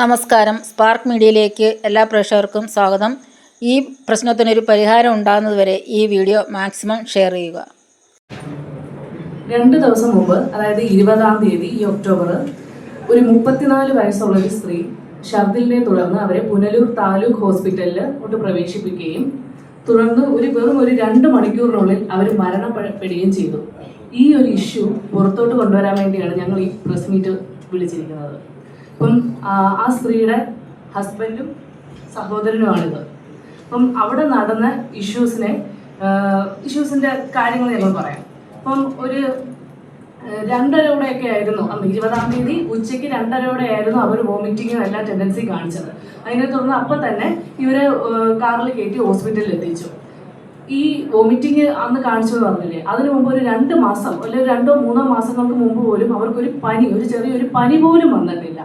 നമസ്കാരം. സ്പാർക്ക് മീഡിയയിലേക്ക് എല്ലാ പ്രേക്ഷകർക്കും സ്വാഗതം. ഈ പ്രശ്നത്തിനൊരു പരിഹാരം ഉണ്ടാകുന്നതുവരെ ഈ വീഡിയോ മാക്സിമം ഷെയർ ചെയ്യുക. രണ്ട് ദിവസം മുമ്പ് അതായത് ഇരുപതാം തീയതി ഈ ഒക്ടോബർ ഒരു മുപ്പത്തിനാല് വയസ്സുള്ള ഒരു സ്ത്രീ ഷർദിലിനെ തുടർന്ന് അവരെ പുനലൂർ താലൂക്ക് ഹോസ്പിറ്റലിൽ കൊണ്ട് പ്രവേശിപ്പിക്കുകയും തുടർന്ന് ഒരു വെറും ഒരു രണ്ട് മണിക്കൂറിനുള്ളിൽ അവർ മരണപ്പെടുകയും ചെയ്തു. ഈ ഒരു ഇഷ്യൂ പുറത്തോട്ട് കൊണ്ടുവരാൻ വേണ്ടിയാണ് ഞങ്ങൾ ഈ പ്രസ് മീറ്റ് വിളിച്ചിരിക്കുന്നത്. അപ്പം ആ, സ്ത്രീയുടെ ഹസ്ബൻഡും സഹോദരനുമാണിത് അപ്പം അവിടെ നടന്ന ഇഷ്യൂസിനെ ഇഷ്യൂസിന്റെ കാര്യങ്ങൾ ഞങ്ങൾ പറയാം. അപ്പം ഒരു രണ്ടരയോടെയൊക്കെ ആയിരുന്നു അന്ന് ഇരുപതാം തീയതി ഉച്ചയ്ക്ക് രണ്ടരയോടെ ആയിരുന്നു അവർ വോമിറ്റിങ്ങും എല്ലാ ടെൻഡൻസി കാണിച്ചത്. അതിനെ തുടർന്ന് അപ്പം തന്നെ ഇവരെ കാറിൽ കയറ്റി ഹോസ്പിറ്റലിൽ എത്തിച്ചു. ഈ വോമിറ്റിംഗ് അന്ന് കാണിച്ചു വന്നില്ലേ? പറഞ്ഞില്ലേ അതിനു മുമ്പ് ഒരു രണ്ട് മാസം അല്ലെങ്കിൽ രണ്ടോ മൂന്നോ മാസങ്ങൾക്ക് മുമ്പ് പോലും അവർക്കൊരു പനി ഒരു ചെറിയൊരു പനി പോലും വന്നിട്ടില്ല.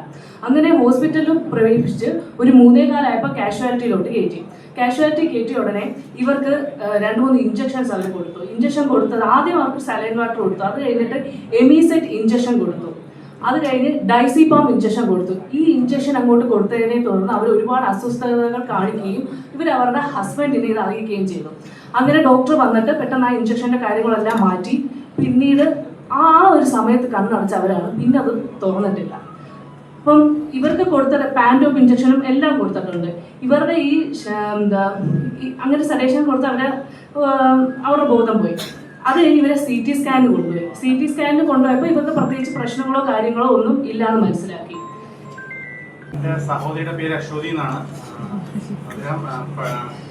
അങ്ങനെ ഹോസ്പിറ്റലിൽ പ്രവേശിച്ച് ഒരു മൂന്നേകാലായപ്പോൾ കാഷ്വാലിറ്റിയിലോട്ട് കയറ്റി കാഷ്വാലിറ്റി കയറ്റിയ ഉടനെ ഇവർക്ക് രണ്ട് മൂന്ന് ഇഞ്ചക്ഷൻസ് അവർ കൊടുത്തു. ഇഞ്ചക്ഷൻ കൊടുത്തത് ആദ്യം അവർക്ക് സലൈൻ വാട്ടർ കൊടുത്തു. അത് കഴിഞ്ഞിട്ട് എമീസെറ്റ് ഇഞ്ചക്ഷൻ കൊടുത്തു. അത് കഴിഞ്ഞ് ഡൈസിപാം ഇഞ്ചക്ഷൻ കൊടുത്തു. ഈ ഇഞ്ചക്ഷൻ അങ്ങോട്ട് കൊടുത്തതിനെ തുടർന്ന് അവർ ഒരുപാട് അസ്വസ്ഥതകൾ കാണിക്കുകയും ഇവർ അവരുടെ ഹസ്ബൻഡിനെ ഇത് അറിയിക്കുകയും ചെയ്തു. അങ്ങനെ ഡോക്ടർ വന്നിട്ട് പെട്ടെന്ന് ആ ഇഞ്ചക്ഷന്റെ കാര്യങ്ങളെല്ലാം മാറ്റി പിന്നീട് ആ ഒരു സമയത്ത് കണ്ണടച്ച് അവരാണ്. പിന്നെ അത് തുറന്നിട്ടില്ല. അപ്പം ഇവർക്ക് കൊടുത്ത പാന്റോപ്പ് ഇഞ്ചക്ഷനും എല്ലാം കൊടുത്തിട്ടുണ്ട്. ഇവരുടെ ഈ എന്താ അങ്ങനെ സഡേഷൻ കൊടുത്ത് അവരെ അവരുടെ ബോധം പോയി. അത് കഴിഞ്ഞ് ഇവരെ സി ടി സ്കാനിന് കൊണ്ടുപോയി. സി ടി സ്കാനിന് കൊണ്ടുപോയപ്പോൾ ഇവർക്ക് പ്രത്യേകിച്ച് പ്രശ്നങ്ങളോ കാര്യങ്ങളോ ഒന്നും ഇല്ലാന്ന് മനസ്സിലാക്കി. എന്റെ സഹോദരിയുടെ പേര് അശ്വതി എന്നാണ്. അദ്ദേഹം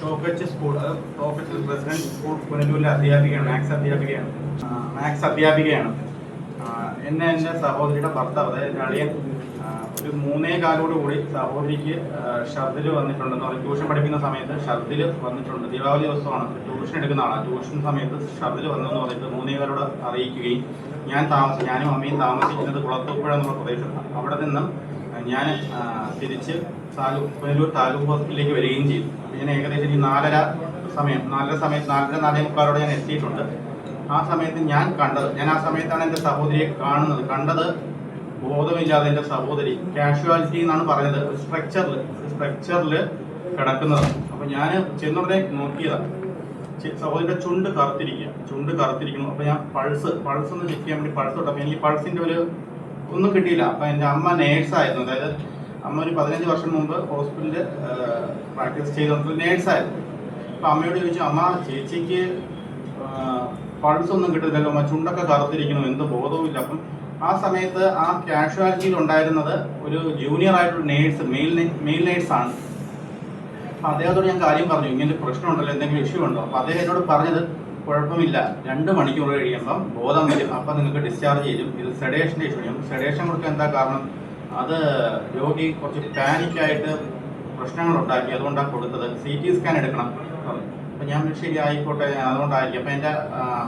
Toc H school Toc H president school പുനലൂരിലെ അധ്യാപികയാണ് മാത്സ് അധ്യാപികയാണ്. മാത്സ് അധ്യാപികയാണ്. എന്നെ എന്റെ സഹോദരിയുടെ ഭർത്താവ് അതായത് എന്റെ അളിയൻ ഒരു മൂന്നേ കാലോട് കൂടി സഹോദരിക്ക് ഷർദിൽ വന്നിട്ടുണ്ടെന്ന് പറയും. ട്യൂഷൻ പഠിക്കുന്ന സമയത്ത് ഷർദിൽ വന്നിട്ടുണ്ട്. ദീപാവലി ദിവസമാണ്. ട്യൂഷൻ എടുക്കുന്ന ആളാണ് ട്യൂഷൻ സമയത്ത് ഷർദിൽ വന്നതെന്ന് പറഞ്ഞിട്ട് മൂന്നേ കാലോട് അറിയിക്കുകയും ഞാൻ താമസം ഞാനും അമ്മയും താമസിക്കുന്നത് കുളത്തൂപ്പുഴ എന്നുള്ള പ്രദേശത്താണ്. അവിടെ നിന്നും ഞാൻ തിരിച്ച് താലൂക്ക് പുനലൂർ താലൂക്ക് ഹോസ്പിറ്റലിലേക്ക് വരികയും ചെയ്തു. അപ്പോൾ ഞാൻ ഏകദേശം ഈ നാലര സമയം നാലര സമയത്ത് നാലര നാലേ മുക്കാലോടെ ഞാൻ എത്തിയിട്ടുണ്ട്. ആ സമയത്ത് ഞാൻ കണ്ടത് ഞാൻ ആ സമയത്താണ് എന്റെ സഹോദരിയെ കാണുന്നത്. കണ്ടത് ബോധമില്ലാതെ എന്റെ സഹോദരി കാഷ്വാലിറ്റി എന്നാണ് പറഞ്ഞത്. സ്ട്രക്ചറിൽ സ്ട്രക്ചറിൽ കിടക്കുന്നത്. അപ്പോൾ ഞാൻ ചെന്നുടനെ നോക്കിയതാണ് സഹോദരിയുടെ ചുണ്ട് കറുത്തിരിക്കുക ചുണ്ട് കറുത്തിരിക്കുന്നു. അപ്പോൾ ഞാൻ പൾസ് പൾസ് ഒന്ന് ചെക്ക് ചെയ്യാൻ വേണ്ടി പൾസ് തൊട്ടപ്പോൾ എനിക്ക് പൾസിന്റെ ഒരു ഒന്നും കിട്ടിയില്ല. അപ്പം എന്റെ അമ്മ നേഴ്സായിരുന്നു. അതായത് അമ്മ ഒരു പതിനഞ്ച് വർഷം മുമ്പ് ഹോസ്പിറ്റലിൽ പ്രാക്ടീസ് ചെയ്തുകൊണ്ട് നേഴ്സായിരുന്നു. അപ്പം അമ്മയോട് ചോദിച്ചു അമ്മ ചേച്ചിക്ക് പൾസ് ഒന്നും കിട്ടുന്നില്ലല്ലോ. അമ്മ ചുണ്ടൊക്കെ കറുത്തിരിക്കുന്നു. എന്ത് ബോധവുമില്ല അപ്പം ആ സമയത്ത് ആ കാഷ്വാലിറ്റിയിൽ ഉണ്ടായിരുന്നത് ഒരു ജൂനിയർ ആയിട്ടുള്ള നേഴ്സ് മെയിൽ മെയിൽ നേഴ്സാണ്. അപ്പൊ അദ്ദേഹത്തോട് ഞാൻ കാര്യം പറഞ്ഞു. ഇങ്ങനെ പ്രശ്നമുണ്ടല്ലോ. എന്തെങ്കിലും ഇഷ്യൂ ഉണ്ടോ? അപ്പൊ അദ്ദേഹം എന്നോട് പറഞ്ഞത് കുഴപ്പമില്ല. രണ്ട് മണിക്കൂർ കഴിയുമ്പം ബോധം വരും. അപ്പൊ നിങ്ങൾക്ക് ഡിസ്ചാർജ് ചെയ്യും. ഇത് സെഡേഷന്റെ ഇഷ്യൂ സെഡേഷൻ കൊടുക്കാൻ എന്താ കാരണം? അത് രോഗി കുറച്ച് പാനിക്കായിട്ട് പ്രശ്നങ്ങൾ ഉണ്ടാക്കി. അതുകൊണ്ടാണ് കൊടുത്തത്. സി ടി സ്കാൻ എടുക്കണം. അപ്പൊ ഞാൻ ശരി ആയിക്കോട്ടെ അതുകൊണ്ടായിരിക്കും. അപ്പൊ എന്റെ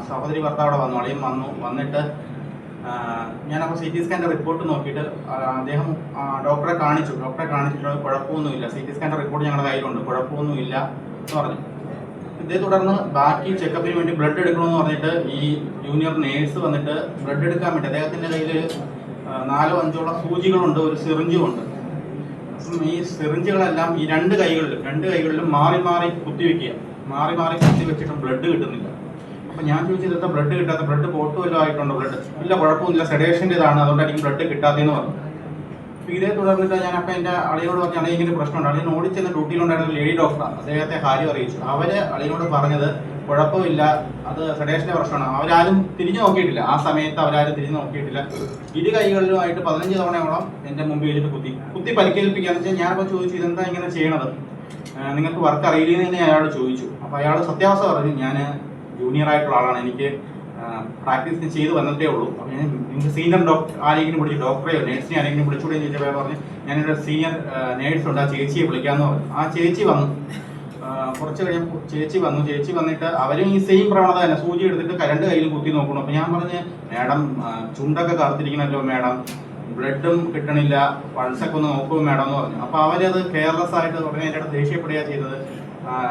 സഹോദരി ഭർത്താവ് അവിടെ വന്നു. അളിയും വന്നു. വന്നിട്ട് ഞാനപ്പോൾ സി ടി സ്കാന്റെ റിപ്പോർട്ട് നോക്കിയിട്ട് അദ്ദേഹം ഡോക്ടറെ കാണിച്ചു. ഡോക്ടറെ കാണിച്ചിട്ടുള്ള കുഴപ്പമൊന്നുമില്ല. സി ടി സ്കാന്റെ റിപ്പോർട്ട് ഞങ്ങളുടെ കയ്യിലുണ്ട്. കുഴപ്പമൊന്നുമില്ല എന്ന് പറഞ്ഞു. ഇതേ തുടർന്ന് ബാക്കി ചെക്കപ്പിന് വേണ്ടി ബ്ലഡ് എടുക്കണമെന്ന് പറഞ്ഞിട്ട് ഈ ജൂനിയർ നേഴ്സ് വന്നിട്ട് ബ്ലഡ് എടുക്കാൻ വേണ്ടി അദ്ദേഹത്തിന്റെ കയ്യിൽ നാലോ അഞ്ചോളം സൂചികളുണ്ട് ഒരു സിറിഞ്ചും ഉണ്ട്. അപ്പം ഈ സിറിഞ്ചുകളെല്ലാം ഈ രണ്ട് കൈകളിലും രണ്ട് കൈകളിലും മാറി മാറി കുത്തിവെക്കുക. മാറി മാറി കുത്തി വെച്ചിട്ടും ബ്ലഡ് കിട്ടുന്നില്ല. അപ്പം ഞാൻ ചോദിച്ചത് എന്താ ബ്ലഡ് കിട്ടാത്ത? ബ്ലഡ് പോട്ട് വല്ലതും ആയിട്ടുണ്ടോ ബ്ലഡ് ഇല്ല കുഴപ്പമൊന്നുമില്ല. സെഡേഷന്റെ ഇതാണ് അതുകൊണ്ടായിരിക്കും ബ്ലഡ് കിട്ടാത്തതെന്ന് പറഞ്ഞു. ഇതേ തുടർന്നിട്ട് ഞാൻ അപ്പം എന്റെ അളിയോട് പറഞ്ഞു അളി ഇങ്ങനെ പ്രശ്നമുണ്ട്. അളിയൻ ഓടിച്ചെന്ന് ഡ്യൂട്ടിയിലുണ്ടായിരുന്ന ലേഡി ഡോക്ടറാണ്. അദ്ദേഹത്തെ കാര്യം അറിയിച്ചു. അവർ അളിയനോട് പറഞ്ഞത് കുഴപ്പമില്ല അത് സെഡേഷന്റെ പ്രശ്നമാണ്. അവരാരും തിരിഞ്ഞു നോക്കിയിട്ടില്ല. ആ സമയത്ത് അവരാരും തിരിഞ്ഞു നോക്കിയിട്ടില്ല. ഇരു കൈകളിലുമായിട്ട് പതിനഞ്ച് തവണയോളം എന്റെ മുമ്പിൽ വെച്ചിട്ട് കുത്തി. കുത്തി പരിക്കേൽപ്പിക്കുകയെന്ന് വെച്ചാൽ ഞാനിപ്പോൾ ചോദിച്ചു ഇതെന്താ ഇങ്ങനെ ചെയ്യണത്? നിങ്ങൾക്ക് വർക്ക് അറിയില്ലെന്ന് തന്നെ അയാൾ ചോദിച്ചു. അപ്പോൾ അയാൾ സത്യാവസ്ഥ പറഞ്ഞു ഞാൻ ജൂനിയർ ആയിട്ടുള്ള ആളാണ്. എനിക്ക് പ്രാക്ടീസ് ചെയ്ത് വന്നതേ ഉള്ളൂ. അപ്പോൾ ഞാൻ നിങ്ങൾക്ക് സീനിയർ ഡോക്ടർ ആരെങ്കിലും വിളിച്ചു ഡോക്ടറെയോ നേഴ്സിനെ ആരെങ്കിലും വിളിച്ചുകൂടെ ചോദിച്ചപ്പോൾ പറഞ്ഞു ഞാനൊരു സീനിയർ നേഴ്സ് ഉണ്ട് ആ ചേച്ചിയെ വിളിക്കാമെന്ന് പറഞ്ഞു. ആ ചേച്ചി വന്നു. കുറച്ച് കഴിഞ്ഞപ്പോൾ ചേച്ചി വന്നു. ചേച്ചി വന്നിട്ട് അവരും ഈ സെയിം പ്രവണത തന്നെ. സൂചി എടുത്തിട്ട് കരണ്ട് കയ്യിൽ കുത്തി നോക്കണം അപ്പോൾ ഞാൻ പറഞ്ഞ് മാഡം ചുണ്ടൊക്കെ കറുത്തിരിക്കണല്ലോ മാഡം. ബ്ലഡും കിട്ടണില്ല. പൾസൊക്കെ ഒന്ന് നോക്കൂ മാഡം എന്ന് പറഞ്ഞു. അപ്പോൾ അവരത് കെയർലെസ് ആയിട്ട് ഉടനെ എന്റെ ദേഷ്യപ്പെടുകയാണ് ചെയ്തത്.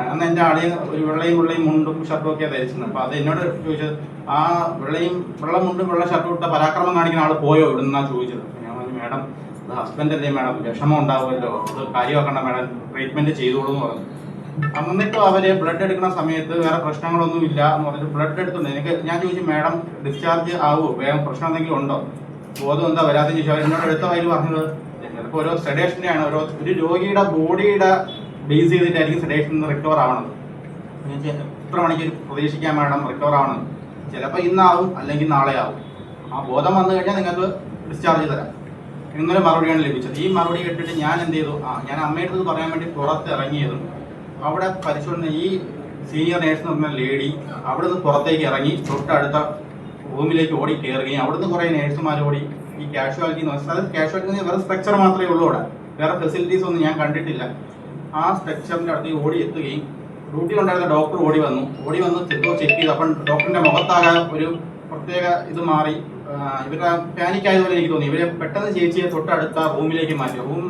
അന്ന് എന്റെ ആളിയും ഒരു വെള്ളയും വെള്ളയും മുണ്ടും ഷർട്ടും ഒക്കെ ധരിച്ചിരുന്നത് അപ്പോൾ അത് എന്നോട് ചോദിച്ചത് ആ വെള്ളയും വെള്ള മുണ്ടും വെള്ള ഷർട്ടും ഇട്ട പരാക്രമം കാണിക്കുന്ന ആൾ പോയോ ഇവിടെ നിന്നാണ് ചോദിച്ചത് ഞാൻ പറഞ്ഞു മാഡം അത് ഹസ്ബൻഡല്ലേ മാഡം? വിഷമം ഉണ്ടാവുമല്ലോ. അത് കാര്യമാക്കണ്ട മാഡം. ട്രീറ്റ്മെന്റ് ചെയ്തോളൂ എന്ന് പറഞ്ഞു. എന്നിട്ടും അവർ ബ്ലഡ് എടുക്കുന്ന സമയത്ത് വേറെ പ്രശ്നങ്ങളൊന്നും ഇല്ല എന്ന് പറഞ്ഞിട്ട് ബ്ലഡ് എടുത്തുണ്ട് എനിക്ക് ഞാൻ ചോദിച്ചു മാഡം ഡിസ്ചാർജ് ആവുമോ വേഗം പ്രശ്നം എന്തെങ്കിലും ഉണ്ടോ? ബോധം എന്താ വരാതെ ചോദിച്ചു അവർ എന്നോട് എടുത്ത വായിൽ പറഞ്ഞത് ചിലപ്പോൾ ഓരോ സെഡേഷനെയാണ് ഓരോ ഒരു രോഗിയുടെ ബോഡിയുടെ ബേസ് ചെയ്തിട്ടായിരിക്കും സെഡേഷൻ റിക്കവർ ആവണത്. എത്ര മണിക്ക് പ്രതീക്ഷിക്കാൻ വേണം റിക്കവർ ആവണം ചിലപ്പോൾ ഇന്നാവും അല്ലെങ്കിൽ നാളെ ആവും ആ ബോധം വന്നു കഴിഞ്ഞാൽ നിങ്ങൾക്ക് ഡിസ്ചാർജ് തരാം. ഇന്നലെ മറുപടിയാണ് ലഭിച്ചത്. ഈ മറുപടി കേട്ടിട്ട് ഞാൻ എന്ത് ചെയ്തു? ആ ഞാൻ അമ്മയുടെ പറയാൻ വേണ്ടി പുറത്ത് ഇറങ്ങിയതും അവിടെ പരിശോധന ഈ സീനിയർ നേഴ്സ് എന്ന് പറഞ്ഞ ലേഡി അവിടെ നിന്ന് പുറത്തേക്ക് ഇറങ്ങി തൊട്ടടുത്ത റൂമിലേക്ക് ഓടി കയറുകയും അവിടുന്ന് കുറേ നേഴ്സുമാർ ഓടി ഈ കാഷ്വാലിറ്റി എന്ന് അത് കാഷ്വാലിറ്റി വേറെ സ്ട്രക്ചർ മാത്രമേ ഉള്ളൂ അവിടെ. വേറെ ഫെസിലിറ്റീസ് ഒന്നും ഞാൻ കണ്ടിട്ടില്ല. ആ സ്ട്രക്ചറിന്റെ അടുത്ത് ഓടി എത്തുകയും ഡ്യൂട്ടിയിലുണ്ടായിരുന്ന ഡോക്ടർ ഓടി വന്നു. ഓടി വന്ന് ചെക്ക് ചെക്ക് ചെയ്തു. അപ്പം ഡോക്ടറിന്റെ മുഖത്താകെ ഒരു പ്രത്യേക ഇത് മാറി. ഇവരുടെ പാനിക് ആയതുപോലെ എനിക്ക് തോന്നി. ഇവരെ പെട്ടെന്ന് ചേച്ചിയെ തൊട്ടടുത്ത റൂമിലേക്ക് മാറ്റി. റൂം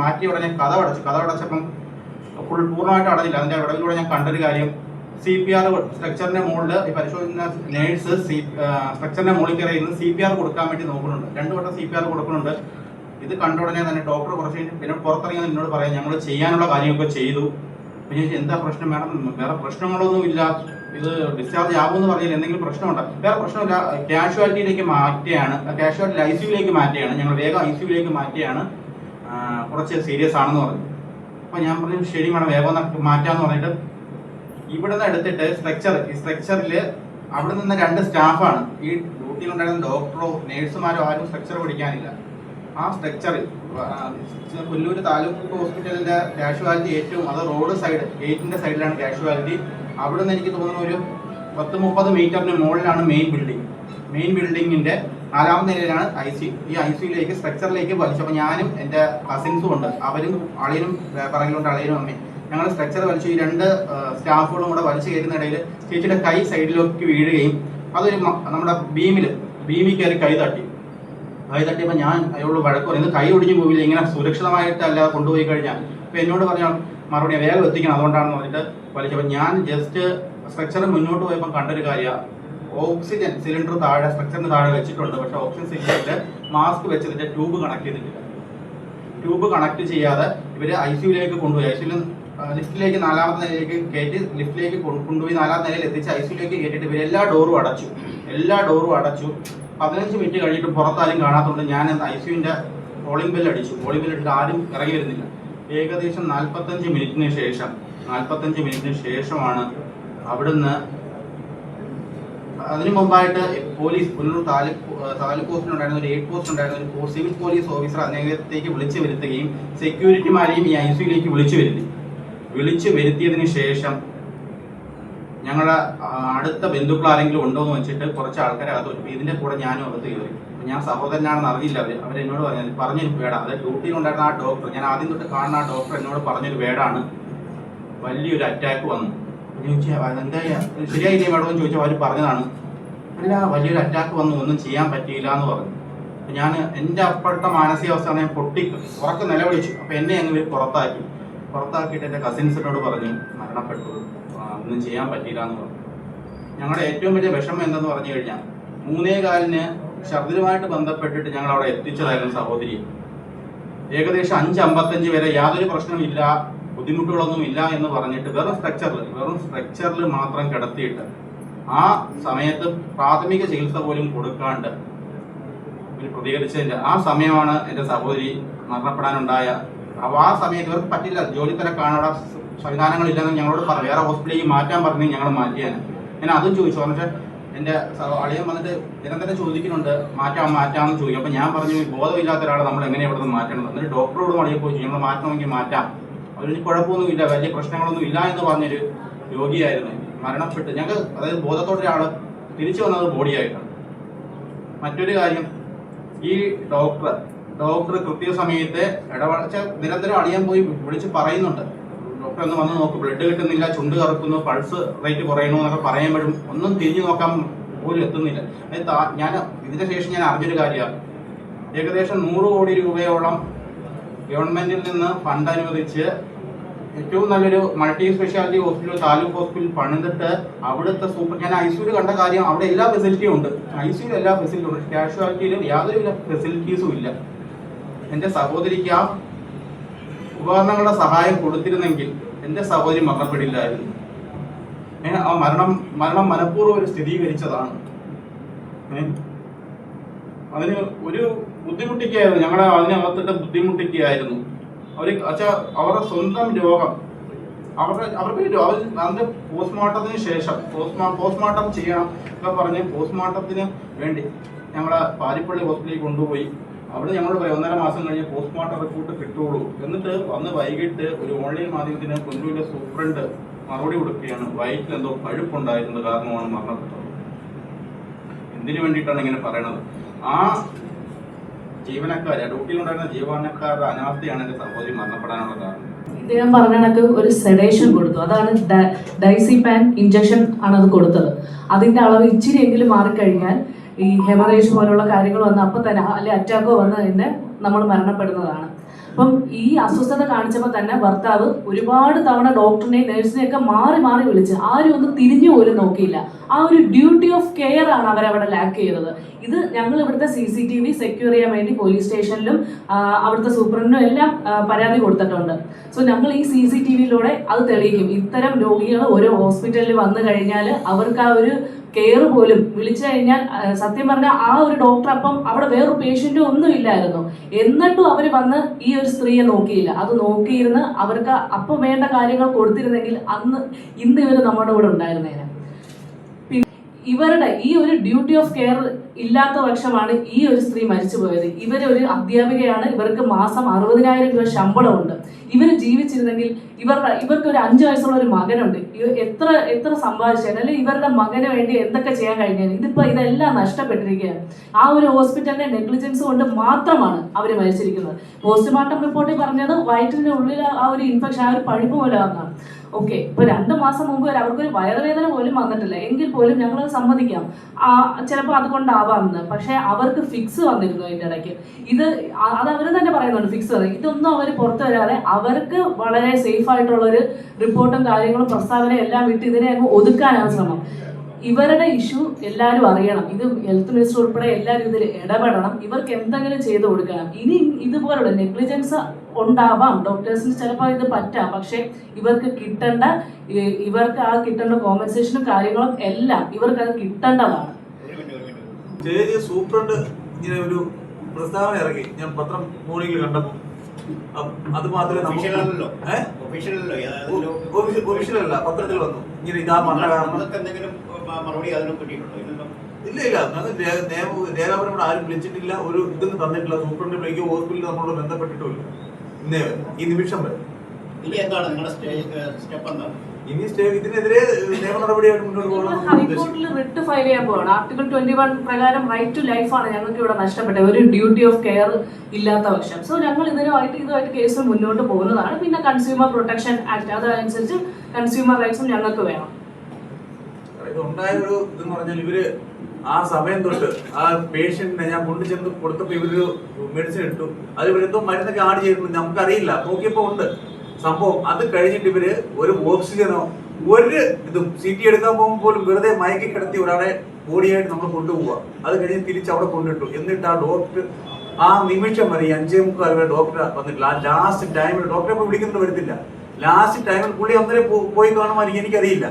മാറ്റിയ ഉടനെ കഥ അടച്ചു. കഥ അടച്ചപ്പം ഫുൾ പൂർണമായിട്ട് അടഞ്ഞില്ല. അതിന്റെ ഇടയിലൂടെ ഞാൻ കണ്ടൊരു കാര്യം. സി പി ആർ സ്ട്രക്ചറിന്റെ മുകളിൽ ഈ പരിശോധിക്കുന്ന നേഴ്സ് സി സ്ട്രക്ചറിന്റെ മുകളിൽ കയറി സി പി ആർ കൊടുക്കാൻ വേണ്ടി നോക്കുന്നുണ്ട്. രണ്ടു വട്ടം സി പി ആർ കൊടുക്കുന്നുണ്ട്. ഇത് കണ്ട ഉടനെ തന്നെ ഡോക്ടർ കുറച്ച് പിന്നെ പുറത്തിറങ്ങി എന്നോട് പറയാം ഞങ്ങൾ ചെയ്യാനുള്ള കാര്യമൊക്കെ ചെയ്തു. പിന്നെ എന്താ പ്രശ്നം? മാഡം വേറെ പ്രശ്നങ്ങളൊന്നും ഇല്ല. ഇത് ഡിസ്ചാർജ് ആവുമെന്ന് പറഞ്ഞാൽ എന്തെങ്കിലും പ്രശ്നമുണ്ടോ? വേറെ പ്രശ്നമില്ല. കാഷ്വാലിറ്റിയിലേക്ക് മാറ്റിയാണ് കാഷ്വാലിറ്റി ഐ സിയുലേക്ക് മാറ്റിയാണ്. ഞങ്ങൾ വേഗം ഐ സിയുലേക്ക് മാറ്റിയാണ്. കുറച്ച് സീരിയസ് ആണെന്ന് പറഞ്ഞു. അപ്പൊ ഞാൻ പറഞ്ഞു ശരി മാഡം വേഗം മാറ്റാന്ന് പറഞ്ഞിട്ട് ഇവിടെ നിന്ന് എടുത്തിട്ട് സ്ട്രക്ചർ ഈ സ്ട്രക്ചറിൽ അവിടെ നിന്ന് രണ്ട് സ്റ്റാഫാണ് ഈ ഡ്യൂട്ടിയിലുണ്ടായിരുന്ന ഡോക്ടറോ നേഴ്സുമാരോ ആരും സ്ട്രക്ചർ പഠിക്കാനില്ല. ആ സ്ട്രക്ചറിൽ പുല്ലൂർ താലൂക്ക് ഹോസ്പിറ്റലിന്റെ കാഷ്വാലിറ്റി ഏറ്റവും അത് റോഡ് സൈഡ് ഗേറ്റിന്റെ സൈഡിലാണ് കാഷ്വാലിറ്റി അവിടെ നിന്ന് എനിക്ക് തോന്നുന്നു ഒരു പത്ത് മുപ്പത് മീറ്ററിന് മുകളിലാണ് മെയിൻ ബിൽഡിംഗ് മെയിൻ ബിൽഡിങ്ങിന്റെ നാലാമത്തെ നിലയിലാണ് ഐ സി ഈ ഐ സിയിലേക്ക് സ്ട്രക്ചറിലേക്ക് വലിച്ചപ്പോൾ ഞാനും എന്റെ കസിൻസും ഉണ്ട്. അവരും അളിയനും പറഞ്ഞുകൊണ്ട് അളിയനും അമ്മയും. ഞങ്ങൾ സ്ട്രക്ചർ വലിച്ചു. ഈ രണ്ട് സ്റ്റാഫുകളും കൂടെ വലിച്ചു കയറുന്നിടയിൽ ചേച്ചിയുടെ കൈ സൈഡിലേക്ക് വീഴുകയും അതൊരു നമ്മുടെ ബീമിൽ ബീമിൽ കയറി കൈ തട്ടി. കൈ തട്ടിയപ്പോൾ ഞാൻ അയാളോട് വഴക്ക് പറയുന്നത് കൈ ഒടിഞ്ഞു പോവില്ല ഇങ്ങനെ സുരക്ഷിതമായിട്ടല്ല കൊണ്ടുപോയി കഴിഞ്ഞാൽ. അപ്പോൾ എന്നോട് പറഞ്ഞാൽ മറുപടി വേഗം എത്തിക്കണം അതുകൊണ്ടാണെന്ന് പറഞ്ഞിട്ട് വലിച്ചപ്പോൾ ഞാൻ ജസ്റ്റ് സ്ട്രക്ചർ മുന്നോട്ട് പോയപ്പോൾ കണ്ടൊരു കാര്യമാണ് ഓക്സിജൻ സിലിണ്ടർ താഴെ സ്ട്രക്ചറിന് താഴെ വെച്ചിട്ടുണ്ട്. പക്ഷേ ഓക്സിജൻ സിലിണ്ടറിൽ മാസ്ക് വെച്ചതിന്റെ ട്യൂബ് കണക്ട് ചെയ്തിട്ടില്ല. ട്യൂബ് കണക്ട് ചെയ്യാതെ ഇവർ ഐ സിയുലേക്ക് കൊണ്ടുപോയി. ഐ സിയിൽ ലിഫ്റ്റിലേക്ക് നാലാമത്തെ നിലയിലേക്ക് കയറ്റി ലിഫ്റ്റിലേക്ക് കൊണ്ടുപോയി നാലാമത്തെ നിലയിൽ എത്തിച്ച് ഐ സിയിലേക്ക് കയറ്റിയിട്ട് ഇവർ എല്ലാ ഡോറും അടച്ചു. എല്ലാ ഡോറും അടച്ചു. പതിനഞ്ച് മിനിറ്റ് കഴിഞ്ഞിട്ട് പുറത്താരും കാണാത്തതുകൊണ്ട് ഞാൻ ഐ സിയുവിന്റെ കോളിംഗ് ബെല്ല് അടിച്ചു. കോളിംഗ് ബെല്ല് അടിച്ചിട്ട് ആരും ഇറങ്ങി വരുന്നില്ല. ഏകദേശം നാൽപ്പത്തഞ്ച് മിനിറ്റിന് ശേഷം നാൽപ്പത്തഞ്ച് മിനിറ്റിന് ശേഷമാണ് അവിടുന്ന് അതിനു മുമ്പായിട്ട് പോലീസ് പുനലൂർ താലൂക്ക് താലൂക്ക് പോസ്റ്റിലുണ്ടായിരുന്ന ഒരു എയ്ഡ് പോസ്റ്റ് ഉണ്ടായിരുന്ന ഒരു സിവിൽ പോലീസ് ഓഫീസർ അദ്ദേഹത്തേക്ക് വിളിച്ചു വരുത്തുകയും സെക്യൂരിറ്റിമാരെയും ഈ ഐ സിയിലേക്ക് വിളിച്ചു വരുത്തി. വിളിച്ചു വരുത്തിയതിന് ശേഷം ഞങ്ങളുടെ അടുത്ത ബന്ധുക്കൾ ആരെങ്കിലും ഉണ്ടോ എന്ന് വെച്ചിട്ട് കുറച്ച് ആൾക്കാരെ അകത്ത് വരും ഇതിന്റെ കൂടെ ഞാനും അകത്ത് കയറി. ഞാൻ സഹോദരനാണെന്ന് അറിയില്ല അവർ. അവരെന്നോട് പറഞ്ഞു പറഞ്ഞൊരു വേട അത് ഡ്യൂട്ടിയിലുണ്ടായിരുന്ന ആ ഡോക്ടർ ഞാൻ ആദ്യം തൊട്ട് കാണുന്ന ആ ഡോക്ടർ എന്നോട് പറഞ്ഞൊരു വേടാണ് വലിയൊരു അറ്റാക്ക് വന്നു. അതെന്താ ശരിയായില്ലേ മേഡം? എന്ന് ചോദിച്ചാൽ അവർ പറഞ്ഞതാണ്. അല്ല വലിയൊരു അറ്റാക്ക് വന്നു. ഒന്നും ചെയ്യാൻ പറ്റിയില്ല എന്ന് പറഞ്ഞു. ഞാൻ എന്റെ അപ്പോഴത്തെ മാനസികാവസ്ഥ ഞാൻ പൊട്ടി ഉറക്കെ നിലവിളിച്ചു. അപ്പൊ എന്നെ ഞങ്ങൾ പുറത്താക്കി. പുറത്താക്കിയിട്ട് എന്റെ കസിൻസിനോട് പറഞ്ഞു മരണപ്പെട്ടു. ആ, ഒന്നും ചെയ്യാൻ പറ്റിയില്ല എന്ന് പറഞ്ഞു. ഞങ്ങളുടെ ഏറ്റവും വലിയ വിഷമം എന്തെന്ന് പറഞ്ഞു കഴിഞ്ഞാൽ മൂന്നേ കാലിന് ഛർദിലുമായിട്ട് ബന്ധപ്പെട്ടിട്ട് ഞങ്ങൾ അവിടെ എത്തിച്ചതായിരുന്നു സഹോദരി. ഏകദേശം അഞ്ച് അമ്പത്തഞ്ച് വരെ യാതൊരു പ്രശ്നമില്ല ബുദ്ധിമുട്ടുകളൊന്നും ഇല്ല എന്ന് പറഞ്ഞിട്ട് വെറും സ്ട്രക്ചറിൽ വെറും സ്ട്രക്ചറിൽ മാത്രം കിടത്തിയിട്ട് ആ സമയത്ത് പ്രാഥമിക ചികിത്സ പോലും കൊടുക്കാണ്ട് പ്രതികരിച്ചതിന്റെ ആ സമയമാണ് എന്റെ സഹോദരി മരണപ്പെടാനുണ്ടായ. അപ്പൊ ആ സമയത്ത് ഇവർക്ക് പറ്റില്ല ജോലി തിരക്കാണ് അവിടെ സംവിധാനങ്ങളില്ലെന്ന് ഞങ്ങളോട് പറഞ്ഞു വേറെ ഹോസ്പിറ്റലിലേക്ക് മാറ്റാൻ പറഞ്ഞു ഞങ്ങൾ മാറ്റിയാണ് ഞാൻ അതും ചോദിച്ചു പറഞ്ഞിട്ട് എന്റെ അളിയൻ വന്നിട്ട് നിരന്തരം ചോദിക്കുന്നുണ്ട് മാറ്റാം മാറ്റാം എന്ന് ചോദിക്കും. അപ്പം ഞാൻ പറഞ്ഞു ബോധമില്ലാത്ത ഒരാളെ നമ്മൾ എങ്ങനെ ഇവിടെ നിന്ന് മാറ്റണം എന്നിട്ട് ഡോക്ടറോട് അളിയെ പോയി ഞങ്ങൾ മാറ്റണമെങ്കിൽ മാറ്റാം. അവരിന് കുഴപ്പമൊന്നുമില്ല വലിയ പ്രശ്നങ്ങളൊന്നും ഇല്ല എന്ന് പറഞ്ഞൊരു രോഗിയായിരുന്നു. മരണപ്പെട്ട് ഞങ്ങൾ അതായത് ബോധത്തോടെ ഒരാൾ തിരിച്ചു വന്നത് ബോഡിയായിട്ടാണ് മറ്റൊരു കാര്യം ഈ ഡോക്ടർ ഡോക്ടർ കൃത്യസമയത്ത് ഇടപെടച്ച നിരന്തരം അളിയാൻ പോയി വിളിച്ച് പറയുന്നുണ്ട്. ഡോക്ടർ ഒന്ന് വന്ന് നോക്കും. ബ്ലഡ് കിട്ടുന്നില്ല ചുണ്ട് കറക്കുന്നു പൾസ് റേറ്റ് കുറയണു എന്നൊക്കെ പറയുമ്പോഴും ഒന്നും തിരിഞ്ഞു നോക്കാൻ പോലും എത്തുന്നില്ല. ഞാൻ ഇതിന് ശേഷം ഞാൻ അറിഞ്ഞൊരു കാര്യമാണ് ഏകദേശം നൂറ് കോടി രൂപയോളം ഗവൺമെന്റിൽ നിന്ന് ഫണ്ട് അനുവദിച്ച് ഏറ്റവും നല്ലൊരു multi speciality hospital taluk hospital പണിതിട്ട് അവിടുത്തെ സൂപ്പർ ഞാൻ ഐ സിയിൽ കണ്ട കാര്യം അവിടെ എല്ലാ ഫെസിലിറ്റിയും ഉണ്ട്. ഐ സിയിൽ എല്ലാ ഫെസിലിറ്റിയും ഉണ്ട്. കാഷ്വാലിറ്റിയിലും യാതൊരു ഫെസിലിറ്റീസും ഇല്ല. എന്റെ സഹോദരിക്ക് ആ ഉപകരണങ്ങളുടെ സഹായം കൊടുത്തിരുന്നെങ്കിൽ എന്റെ സഹോദരി മരണപ്പെടില്ലായിരുന്നു. ആ മരണം മരണം മനഃപൂർവം ഒരു സ്ഥിരീകരിച്ചതാണ്. അതിന് ഒരു ബുദ്ധിമുട്ടിക്കായിരുന്നു. ഞങ്ങളെ അതിനകത്തിട്ട് ബുദ്ധിമുട്ടിക്കുകയായിരുന്നു അവർ അച്ഛാ അവരുടെ സ്വന്തം രോഗം. അവരുടെ അവർക്ക് അവർ അതിന്റെ പോസ്റ്റ്മോർട്ടത്തിന് ശേഷം പോസ്റ്റ്മോ പോസ്റ്റ്മോർട്ടം ചെയ്യണം എന്നൊക്കെ പറഞ്ഞ് പോസ്റ്റ്മോർട്ടത്തിന് വേണ്ടി ഞങ്ങളെ പാരിപ്പള്ളി ഹോസ്പിറ്റലിൽ കൊണ്ടുപോയി. അവിടെ ഞങ്ങളോട് പറയും ഒന്നര മാസം കഴിഞ്ഞ് പോസ്റ്റ്മോർട്ടം റിപ്പോർട്ട് കിട്ടുള്ളൂ. എന്നിട്ട് അന്ന് വൈകിട്ട് ഒരു ഓൺലൈൻ മാധ്യമത്തിന് കൊല്ലൂരിലെ സൂപ്രണ്ട് മറുപടി കൊടുക്കുകയാണ്. വയറ്റിൽ എന്തോ പഴുപ്പുണ്ടായിരുന്നത് കാരണമാണ് മരണപ്പെട്ടത്. എന്തിനു വേണ്ടിയിട്ടാണ് ഇങ്ങനെ പറയണത്? ആ ജീവനക്കാർ ഡ്യൂട്ടിയിലുണ്ടായിരുന്ന ജീവനക്കാരുടെ അനാസ്ഥയാണ് എന്റെ സഹോദരി മരണപ്പെടാനുള്ള കാരണം. ഇദ്ദേഹം പറഞ്ഞ കണക്ക് ഒരു സെഡേഷൻ കൊടുത്തു. അതാണ് ഡൈസിപാൻ ഇഞ്ചക്ഷൻ ആണ് അത് കൊടുത്തത്. അതിന്റെ അളവ് ഇച്ചിരിയെങ്കിലും മാറിക്കഴിഞ്ഞാൽ ഈ ഹെമറേജ് പോലുള്ള കാര്യങ്ങൾ വന്ന് അപ്പം തന്നെ അല്ലെ അറ്റാക്കോ വന്ന് തന്നെ നമ്മൾ മരണപ്പെടുന്നതാണ്. അപ്പം ഈ അസ്വസ്ഥത കാണിച്ചപ്പോൾ തന്നെ ഭർത്താവ് ഒരുപാട് തവണ ഡോക്ടറിനെയും നഴ്സിനെയും ഒക്കെ മാറി മാറി വിളിച്ച് ആരും ഒന്ന് തിരിഞ്ഞു പോലും നോക്കിയില്ല. ആ ഒരു ഡ്യൂട്ടി ഓഫ് കെയർ ആണ് അവരവിടെ ലാക്ക് ചെയ്തത്. ഇത് ഞങ്ങൾ ഇവിടുത്തെ C C T V secure ചെയ്യാൻ വേണ്ടി പോലീസ് സ്റ്റേഷനിലും അവിടുത്തെ സൂപ്രണ്ടിനും എല്ലാം പരാതി കൊടുത്തിട്ടുണ്ട്. സോ ഞങ്ങൾ ഈ സി സി ടി വിയിലൂടെ അത് തെളിയിക്കും. ഇത്തരം രോഗികൾ ഓരോ ഹോസ്പിറ്റലിൽ വന്നു കഴിഞ്ഞാൽ അവർക്ക് ആ ഒരു കെയർ പോലും വിളിച്ചു കഴിഞ്ഞാൽ സത്യം പറഞ്ഞാൽ ആ ഒരു ഡോക്ടർ അപ്പം അവിടെ വേറൊരു പേഷ്യന്റ് ഒന്നും ഇല്ലായിരുന്നു. എന്നിട്ടും അവർ വന്ന് ഈ ഒരു സ്ത്രീയെ നോക്കിയില്ല. അത് നോക്കിയിരുന്ന് അവർക്ക് അപ്പം വേണ്ട കാര്യങ്ങൾ കൊടുത്തിരുന്നെങ്കിൽ അന്ന് ഇന്ന് ഇവർ നമ്മുടെ കൂടെ ഉണ്ടായിരുന്നേനെ. ഇവരുടെ ഈ ഒരു ഡ്യൂട്ടി ഓഫ് കെയർ ഇല്ലാത്ത പക്ഷമാണ് ഈ ഒരു സ്ത്രീ മരിച്ചു പോയത്. ഇവർ ഒരു അധ്യാപികയാണ്. ഇവർക്ക് മാസം അറുപതിനായിരം രൂപ ശമ്പളമുണ്ട്. ഇവർ ജീവിച്ചിരുന്നെങ്കിൽ ഇവരുടെ ഇവർക്ക് ഒരു അഞ്ചു വയസ്സുള്ള ഒരു മകനുണ്ട്. എത്ര എത്ര സമ്പാദിച്ചാൽ അല്ലെങ്കിൽ ഇവരുടെ മകന് വേണ്ടി എന്തൊക്കെ ചെയ്യാൻ കഴിഞ്ഞാൽ ഇതിപ്പോ ഇതെല്ലാം നഷ്ടപ്പെട്ടിരിക്കുകയാണ്. ആ ഒരു ഹോസ്പിറ്റലിന്റെ നെഗ്ലിജൻസ് കൊണ്ട് മാത്രമാണ് അവർ മരിച്ചിരിക്കുന്നത്. പോസ്റ്റ്മോർട്ടം റിപ്പോർട്ടിൽ പറഞ്ഞത് വയറ്റിന്റെ ഉള്ളിൽ ആ ഒരു ഇൻഫെക്ഷൻ ആ ഒരു പഴുപ്പ് പോലെ വന്നതാണ്. ഓക്കെ ഇപ്പൊ രണ്ട് മാസം മുമ്പ് വരെ അവർക്കൊരു വയറുവേദന പോലും വന്നിട്ടില്ല. എങ്കിൽ പോലും ഞങ്ങൾ സമ്മതിക്കാം. ചിലപ്പോൾ അതുകൊണ്ടാവാമെന്ന്. പക്ഷെ അവർക്ക് ഫിക്സ് വന്നിരുന്നു അതിന്റെ ഇടയ്ക്ക്. ഇത് അത് അവർ തന്നെ പറയുന്നുണ്ട് ഫിക്സ് വന്നത് ഇതൊന്നും അവർ പുറത്തു വരാതെ അവർക്ക് വളരെ സേഫ് ആയിട്ടുള്ള ഒരു റിപ്പോർട്ടും കാര്യങ്ങളും പ്രസ്താവനയും എല്ലാം വിട്ട് ഇതിനെ ഒതുക്കാനാണ് ശ്രമം. ഇവരുടെ ഇഷ്യൂ എല്ലാവരും അറിയണം. ഇത് ഹെൽത്ത് മിനിസ്റ്റർ ഉൾപ്പെടെ എല്ലാവരും ഇതിൽ ഇടപെടണം. ഇവർക്ക് എന്തെങ്കിലും ചെയ്തു കൊടുക്കണം. ഇനി ഇതുപോലുള്ള നെഗ്ലിജൻസ് ഉണ്ടാവാം. ഡോക്ടേഴ്സിന് ചിലപ്പോൾ ഇത് പറ്റാം. പക്ഷേ ഇവർക്ക് കിട്ടേണ്ട ഇവർക്ക് ആ കിട്ടേണ്ട കോമ്പൻസേഷനും കാര്യങ്ങളും എല്ലാം ഇവർക്ക് അത് കിട്ടേണ്ടതാണ് സൂപ്രണ്ട് ഇങ്ങനെ ഒരു പ്രസ്താവന ഇറങ്ങി. ഞാൻ പത്രം മോർണിംഗിൽ കണ്ടപ്പോൾ അത് മാത്രമേ ഒഫീഷ്യലല്ല പത്രത്തിൽ വന്നു. ഇങ്ങനെ ഇതാ ഇല്ല ഇല്ല. ഞങ്ങൾ രേ- നിയമ ആരും വിളിച്ചിട്ടില്ല. ഒരു ഇതൊന്നും തന്നിട്ടില്ല സൂപ്രണ്ട് ബ്രേക്ക് ഹോസ്പിറ്റലിൽ നമ്മളോട് ബന്ധപ്പെട്ടിട്ടില്ല ഇന്നേ ഈ നിമിഷം വരെ. ഇനി എന്താണ് നിങ്ങളുടെ സ്റ്റെപ്പ് എന്താണ്? ഇനി ഇതിനെതിരെ നിയമ നടപടിയായിട്ട് മുന്നോട്ട് പോകണം. ഹൈക്കോടതിയിൽ റിട്ട് ഫയൽ ചെയ്യാൻ പോകണം ആർട്ടിക്കിൾ ട്വന്റി വൺ പ്രകാരം റൈറ്റ് ടു ലൈഫാണ് ഞങ്ങൾക്ക് ഇവിടെ നഷ്ടപ്പെട്ടത്. ഒരു ഡ്യൂട്ടി ഓഫ് കെയർ ഇല്ലാത്ത പക്ഷം. സോ ഞങ്ങൾ ഇതിനുമായിട്ട് ഇതുമായിട്ട് കേസ് മുന്നോട്ട് പോകുന്നതാണ്. പിന്നെ കൺസ്യൂമർ പ്രൊട്ടക്ഷൻ ആക്ട് അതനുസരിച്ച് കൺസ്യൂമർ റൈറ്റ്സും ഞങ്ങൾക്ക് വേണം. ഉണ്ടായ ഒരു ഇതെന്ന് പറഞ്ഞാൽ ഇവർ ആ സമയം തൊട്ട് ആ പേഷ്യന്റിനെ ഞാൻ കൊണ്ടു ചെന്ന് കൊടുത്തപ്പോ ഇവരൊരു മെഡിസിൻ ഇട്ടു. അത് ഇവരെന്തോ മരുന്നൊക്കെ ആഡ് ചെയ്തിട്ടുണ്ട്. നമുക്കറിയില്ല. നോക്കിയപ്പോ ഉണ്ട്. സംഭവം അത് കഴിഞ്ഞിട്ട് ഇവർ ഒരു ഓക്സിജനോ ഒരു ഇതും സി ടി എടുക്കാൻ പോകുമ്പോൾ പോലും വെറുതെ മയക്കി കിടത്തി ഒരാളെ ബോഡിയായിട്ട് നമ്മൾ കൊണ്ടുപോവുക അത് കഴിഞ്ഞ് തിരിച്ച് അവിടെ കൊണ്ടിട്ടു എന്നിട്ട് ആ ഡോക്ടർ ആ നിമിഷം വരെ അഞ്ചേ മുക്കാൽ വരെ ഡോക്ടർ വന്നിട്ടില്ല. ആ ലാസ്റ്റ് ടൈമിൽ ഡോക്ടറെ ഇപ്പോൾ വിളിക്കുന്നത് വരത്തില്ല. ലാസ്റ്റ് ടൈമിൽ പുള്ളി അന്നേരം പോയി കാണുമായിരിക്കും. എനിക്കറിയില്ല.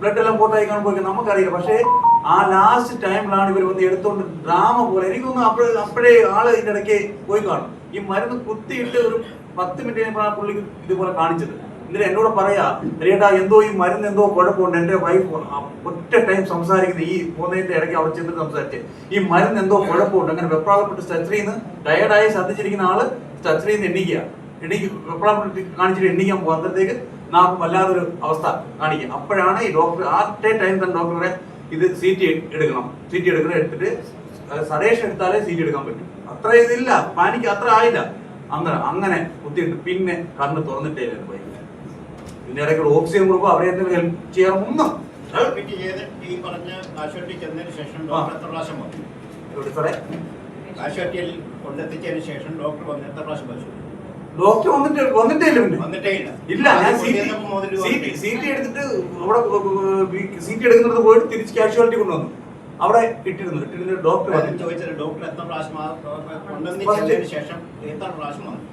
ബ്ലഡ് എല്ലാം പോട്ടായി കാണുമ്പോൾ നമുക്കറിയില്ല. പക്ഷേ ആ ലാസ്റ്റ് ടൈമിലാണ് ഇവർ വന്ന് എടുത്തോണ്ട് ഡ്രാമ പോലെ. എനിക്കൊന്നും അപ്പോഴേ അപ്പോഴേ ആൾ ഇതിന്റെ ഇടയ്ക്ക് പോയി കാണും. ഈ മരുന്ന് കുത്തിയിട്ട് ഒരു പത്ത് മിനിറ്റ് ആ പുള്ളി ഇതുപോലെ കാണിച്ചത്. എന്നിട്ട് എന്നോട് പറയാ രേട്ടാ എന്തോ ഈ മരുന്ന് എന്തോ കുഴപ്പമുണ്ട്. എന്റെ വൈഫ് ഒറ്റ ടൈം സംസാരിക്കുന്നത് ഈ പോകുന്നതിന്റെ ഇടയ്ക്ക് അവിടെ ചെന്ന് സംസാരിച്ച്. ഈ മരുന്ന് എന്തോ കുഴപ്പമുണ്ട്. അങ്ങനെ വെപ്രാളപ്പെട്ട് സ്ട്രെച്ചറിൽ നിന്ന് ടയർഡായി ശ്രദ്ധിച്ചിരിക്കുന്ന ആൾ സ്ട്രെച്ചറിൽ നിന്ന് എണ്ണിക്കുക. എണ്ണിക്ക് വെപ്രാളപ്പെട്ട് കാണിച്ചിട്ട് എണ്ണിക്കാൻ പോകുമ്പോഴത്തേക്ക് നാം വല്ലാതൊരു അവസ്ഥ കാണിക്കുക. അപ്പോഴാണ് ഈ ഡോക്ടർ ആദ്യത്തെ ടൈം തന്നെ ഡോക്ടറെ ഇത് സീറ്റ് എടുക്കണം. സീറ്റ് എടുക്കണം. എടുത്തിട്ട് സഡേഷൻ എടുത്താലേ സീറ്റ് എടുക്കാൻ പറ്റും. അത്ര ഇതില്ല. പാനിക്ക് അത്ര ആയില്ല. അങ്ങനെ അങ്ങനെ കുത്തിയിട്ട് പിന്നെ കണ്ണ് തുറന്നിട്ടേ ബൈക്കിൽ ഇതിന്റെ ഇടയ്ക്ക് ഓക്സിജൻ കൊടുക്കും അവരെ എന്തെങ്കിലും ഹെൽപ്പ് ചെയ്യാൻ ഒന്നും ഫിറ്റ് ചെയ്ത് ഈ പറഞ്ഞ കാശുവട്ടി ചെന്നതിന് ശേഷം ഡോക്ടർ എത്ര പ്രാവശ്യം വന്നു? ഇവിടെ സാറേ? കാശുവട്ടിയിൽ കൊണ്ടെത്തിച്ചതിന് ശേഷം ഡോക്ടർ വന്ന് എത്ര പ്രാവശ്യം ഡോക്ടർ വന്നിട്ട് വന്നിട്ടേ ഇല്ല ഞാൻ സീറ്റ് എടുത്തിട്ട് അവിടെ സീറ്റ് എടുക്കുന്നിടത്ത് പോയിട്ട് തിരിച്ച് കാഷ്വാലിറ്റി കൊണ്ടുവന്നു. അവിടെ ഇട്ടിരുന്നു ഇട്ടിരുന്ന ഡോക്ടർ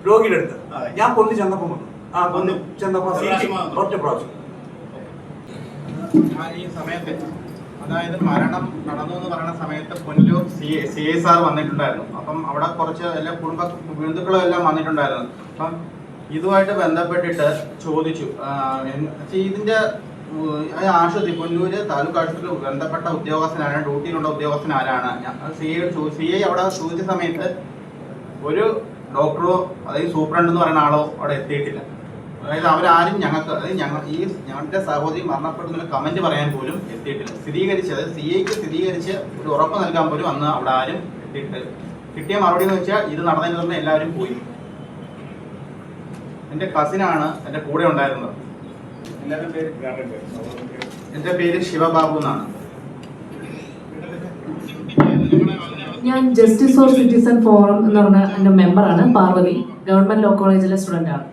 രോഗിയുടെ അടുത്ത്. ഞാൻ പൊന്നു ചെന്നപ്പം വന്നു. ആ പൊന്നു ചെന്നപ്പോ ഒരു പ്രാവശ്യം ഒറ്റ പ്രാവശ്യം. ആ ഈ സമയത്ത് അതായത് മരണം നടന്നു എന്ന് പറയുന്ന സമയത്ത് Punalur C A C S R വന്നിട്ടുണ്ടായിരുന്നു. അപ്പം അവിടെ കുറച്ച് എല്ലാ കുടുംബ ബന്ധുക്കളും എല്ലാം വന്നിട്ടുണ്ടായിരുന്നു. അപ്പം ഇതുമായിട്ട് ബന്ധപ്പെട്ടിട്ട് ചോദിച്ചു. ഇതിന്റെ ആശുപത്രി കൊല്ലൂര് താലൂക്ക് ആശുപത്രിയിൽ ബന്ധപ്പെട്ട ഉദ്യോഗസ്ഥനാണ് ഡ്യൂട്ടിയിലുള്ള ഉദ്യോഗസ്ഥൻ ആരാണ് സി ഐ സി ഐ അവിടെ ചോദിച്ച സമയത്ത് ഒരു ഡോക്ടറോ അതായത് സൂപ്രണ്ട് എന്ന് പറയുന്ന ആളോ അവിടെ എത്തിയിട്ടില്ല. അതായത് അവരാരും ഞങ്ങൾക്ക് അതായത് ഞങ്ങൾ ഈ ഞങ്ങളുടെ സഹോദരി മരണപ്പെടുന്ന കമന്റ് പറയാൻ പോലും എത്തിയിട്ടില്ല. സ്ഥിരീകരിച്ചത് സി ഐക്ക് സ്ഥിരീകരിച്ച് ഒരു ഉറപ്പ് നൽകാൻ പോലും അന്ന് അവിടെ ആരും എത്തിയിട്ടില്ല. കിട്ടിയ മറുപടി എന്ന് വെച്ചാൽ ഇത് നടന്നതിന് തന്നെ എല്ലാവരും പോയി. എന്റെ കസിനാണ് എന്റെ കൂടെ ഉണ്ടായിരുന്നത്. എല്ലാവരും പേര്. എന്റെ ശിവബാബു എന്നാണ്. ഞാൻ ജസ്റ്റിസ് ഫോർ സിറ്റിസൺ ഫോറം എന്ന് പറഞ്ഞ എന്റെ മെമ്പറാണ് പാർവതി. ഗവൺമെന്റ് ലോ കോളേജിലെ സ്റ്റുഡന്റ് ആണ്.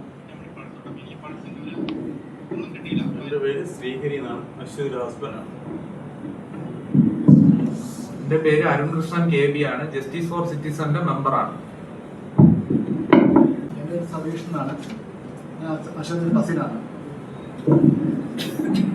എന്റെ പേര് അരുൺകൃഷ്ണൻ കെ ബി ആണ് ജസ്റ്റിസ് ഫോർ സിറ്റിസന്റെ മെമ്പറാണ് എന്റെ പേര് സതീഷ് എന്നാണ്. ഞാൻ അശ്വതിന്റെ കസിനാണ് ちなみに。